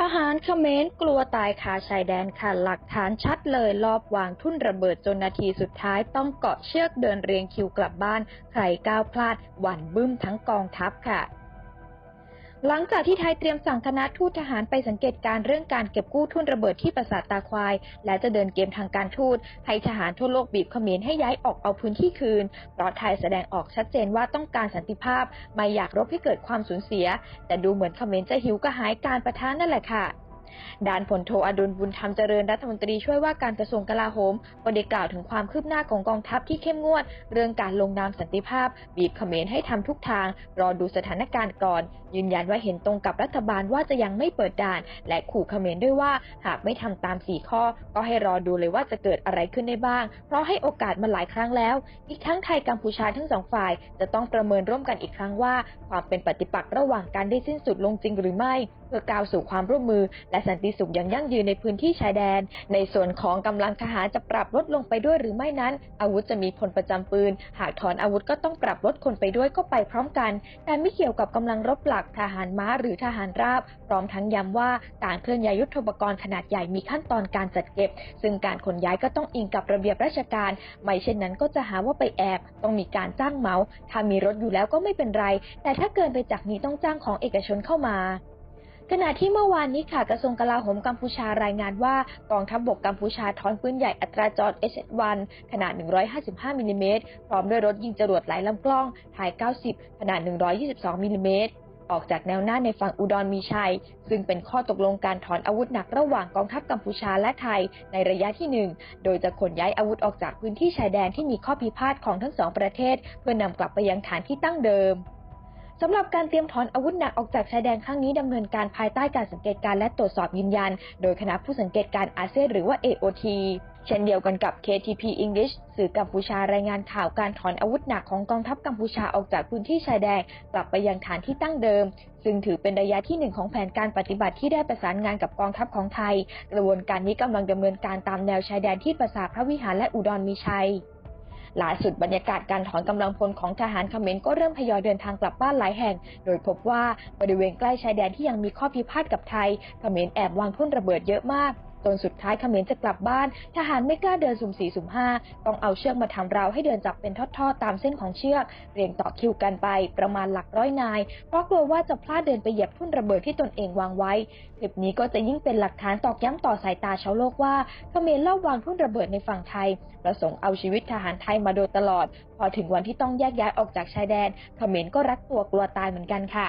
ทหารเขมรกลัวตายคาชายแดนค่ะหลักฐานชัดเลยรอบวางทุ่นระเบิดจนนาทีสุดท้ายต้องเกาะเชือกเดินเรียงคิวกลับบ้าน ใครก้าวพลาดหวั่นบึ้มทั้งกองทัพค่ะ หลังจากที่ไทยเตรียมสั่งคณะทูตทหารไปสังเกตการเรื่องการเก็บกู้ทุ่นระเบิดที่ปราสาทตาควาย และจะเดินเกมทางการทูตให้ทหารทั่วโลกบีบเขมรให้ย้ายออกเอาพื้นที่คืน เพราะไทยแสดงออกชัดเจนว่าต้องการสันติภาพ ไม่อยากรบให้เกิดความสูญเสีย แต่ดูเหมือนเขมรจะหิวกระหายการประทานนั่นแหละค่ะ ด้านพลโทอดุลบุญธรรมเจริญรัฐมนตรีช่วยว่าการกระทรวงกลาโหมก็ได้กล่าวถึงความคืบหน้าของกองทัพที่เข้มงวด เรื่องการลงนามสันติภาพ บีบเขมรให้ทำทุกทาง รอดูสถานการณ์ก่อน ยืนยันว่าเห็นตรงกับรัฐบาลว่าจะยังไม่เปิดด่าน และขู่เขมรด้วยว่าหากไม่ทำตาม 4 ข้อ ก็ให้รอดูเลยว่าจะเกิดอะไรขึ้นได้บ้าง เพราะให้โอกาสมาหลายครั้งแล้ว อีกทั้งไทยกัมพูชาทั้งสองฝ่าย จะต้องประเมินร่วมกันอีกครั้งว่า ความเป็นปฏิปักษ์ระหว่างกันได้สิ้นสุดลงจริงหรือไม่ เพื่อก้าวสู่ความร่วมมือและสันติสุขอย่างยั่งยืนในพื้นที่ชายแดน ในส่วนของกำลังทหารจะปรับลดลงไปด้วยหรือไม่นั้น อาวุธจะมีพลประจำปืน หากถอนอาวุธก็ต้องปรับลดคนไปด้วยก็ไปพร้อมกัน แต่ไม่เกี่ยวกับกำลังรบหลักทหารม้าหรือทหารราบ พร้อมทั้งย้ำว่าการเคลื่อนย้ายยุทธปกรณ์ขนาดใหญ่มีขั้นตอนการจัดเก็บ ซึ่งการขนย้ายก็ต้องอิงกับระเบียบราชการ ไม่เช่นนั้นก็จะหาว่าไปแอบ ต้องมีการจ้างเหมา ถ้ามีรถอยู่แล้วก็ไม่เป็นไร แต่ถ้าเกินไปจากนี้ต้องจ้างของเอกชนเข้ามา ขณะที่เมื่อวานนี้ค่ะกระทรวงกลาโหมกัมพูชารายงานว่ากองทัพบบกกัมพูชาถอนปืนใหญ่อัตราจร HS-1 ขนาด 155มิลลิเมตรพร้อมด้วยรถยิงจรวดหลายลำกล้องไทย90 ขนาด 122มิลลิเมตรออกจากแนวหน้าในฝั่งอุดรมีชัย ซึ่งเป็นข้อตกลงการถอนอาวุธหนักระหว่างกองทัพกัมพูชาและไทยในระยะที่ 1 โดยจะขนย้ายอาวุธออกจากพื้นที่ชายแดนที่มีข้อพิพาทของทั้งสองประเทศ เพื่อนำกลับไปยังฐานที่ตั้งเดิม สำหรับการเตรียมถอนอาวุธหนักออกจากชายแดนครั้งนี้ดำเนินการภายใต้การสังเกตการและตรวจสอบยืนยัน โดยคณะผู้สังเกตการอาเซียนหรือว่า AOT เช่นเดียวกันกับ KTP English สื่อกัมพูชารายงานข่าวการถอนอาวุธหนักของกองทัพกัมพูชาออกจากพื้นที่ชายแดนกลับไปยังฐานที่ตั้งเดิม ซึ่งถือเป็นระยะที่หนึ่งของแผนการปฏิบัติที่ได้ประสานงานกับกองทัพของไทย กระบวนการนี้กำลังดำเนินการตามแนวชายแดนที่ปราสาทพระวิหารและอุดรมีชัย ล่าสุดบรรยากาศการถอนกำลังพลของทหารเขมรก็เริ่มทยอยเดินทางกลับบ้านหลายแห่ง โดยพบว่าบริเวณใกล้ชายแดนที่ยังมีข้อพิพาทกับไทยเขมรแอบวางทุ่นระเบิดเยอะมาก จนสุดท้ายเขมรจะกลับบ้าน ทหารไม่กล้าเดินสุ่มสี่สุ่มห้าต้องเอาเชือกมาทำราวให้เดินจับเป็นทอดๆตามเส้นของเชือก เรียงต่อคิวกันไปประมาณหลักร้อยนาย เพราะกลัวว่าจะพลาดเดินไปเหยียบทุ่นระเบิดที่ตนเองวางไว้คลิปนี้ก็จะยิ่งเป็นหลักฐานตอกย้ำต่อสายตาชาวโลกว่าเขมรเล่าวางทุ่นระเบิดในฝั่งไทย ประสงค์เอาชีวิตทหารไทยมาโดยตลอด พอถึงวันที่ต้องแยกย้ายออกจากชายแดนเขมรก็รักตัวกลัวตายเหมือนกันค่ะ